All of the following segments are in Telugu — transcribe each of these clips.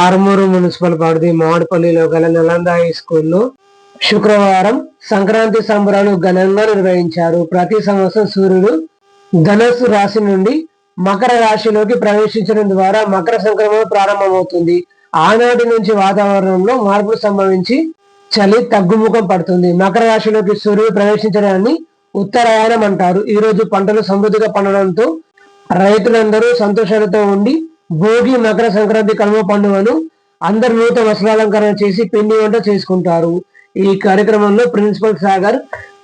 ఆరుమూరు మున్సిపల్ పరిధి మామిడిపల్లిలో గల నలంద హై స్కూల్లో శుక్రవారం సంక్రాంతి సంబరాలు ఘనంగా నిర్వహించారు. ప్రతి సంవత్సరం సూర్యుడు ధనస్సు రాశి నుండి మకర రాశిలోకి ప్రవేశించడం ద్వారా మకర సంక్రమణ ప్రారంభమవుతుంది. ఆనాటి నుంచి వాతావరణంలో మార్పులు సంభవించి చలి తగ్గుముఖం పడుతుంది. మకర రాశిలోకి సూర్యుడు ప్రవేశించడాన్ని ఉత్తరాయణం అంటారు. ఈ రోజు పంటలు సమృద్ధిగా పండడంతో రైతులందరూ సంతోషాలతో ఉండి భోగి మకర సంక్రాంతి కనుమ పండుగను అందరు నూతన వస్త్రాలంకరణ చేసి పిండి వంట చేసుకుంటారు. ఈ కార్యక్రమంలో ప్రిన్సిపల్ సాగర్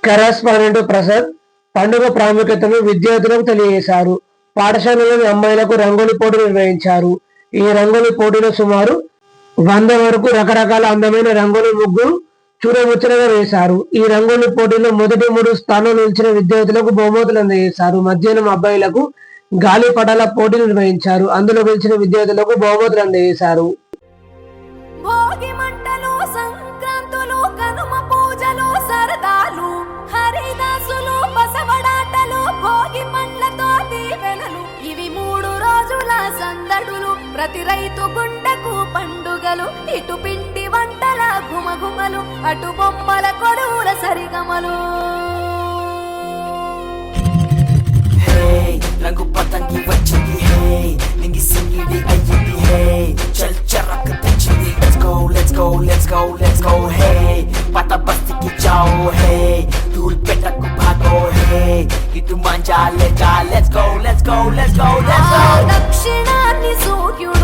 కరెస్పాండెంట్ ప్రసాద్ పండుగ ప్రాముఖ్యతను విద్యార్థులకు తెలియజేశారు. పాఠశాలలోని అమ్మాయిలకు రంగోలి పోటీ నిర్వహించారు. ఈ రంగోలి పోటీలో సుమారు వంద వరకు రకరకాల అందమైన రంగోలి ముగ్గులు చూడముచ్చటగా వేశారు. ఈ రంగోలి పోటీలో మొదటి మూడు స్థానాలు నిలిచిన విద్యార్థులకు బహుమతులు అందజేశారు. మధ్యాహ్నం అబ్బాయిలకు గాలిపటాల పోటీ నిర్వహించారు. అందులో గెలిచిన విద్యార్థులకు బహుమతులు అందజేశారు. సరదాలు హరిదాసులు ఇవి మూడు రోజుల సందడులు. ప్రతి రైతు గుండెకు పండుగలు. ఇటు పిండి వంటల ఘుమఘుమలు అటు బొమ్మల కొడువుల సరిగమలు. నాకు పతంగి వచ్చింది హే నింగి సింగిడి అయ్యింది హే చల్ చరక్ తెచ్చింది let's go let's go let's go let's go hey పత బస్తికి జాओ హే ధూల్ పెట్టకు భాగో హే ఇటు మంజా లే जा let's go let's go let's go let's go దక్షిణాన్ని సూర్యుడు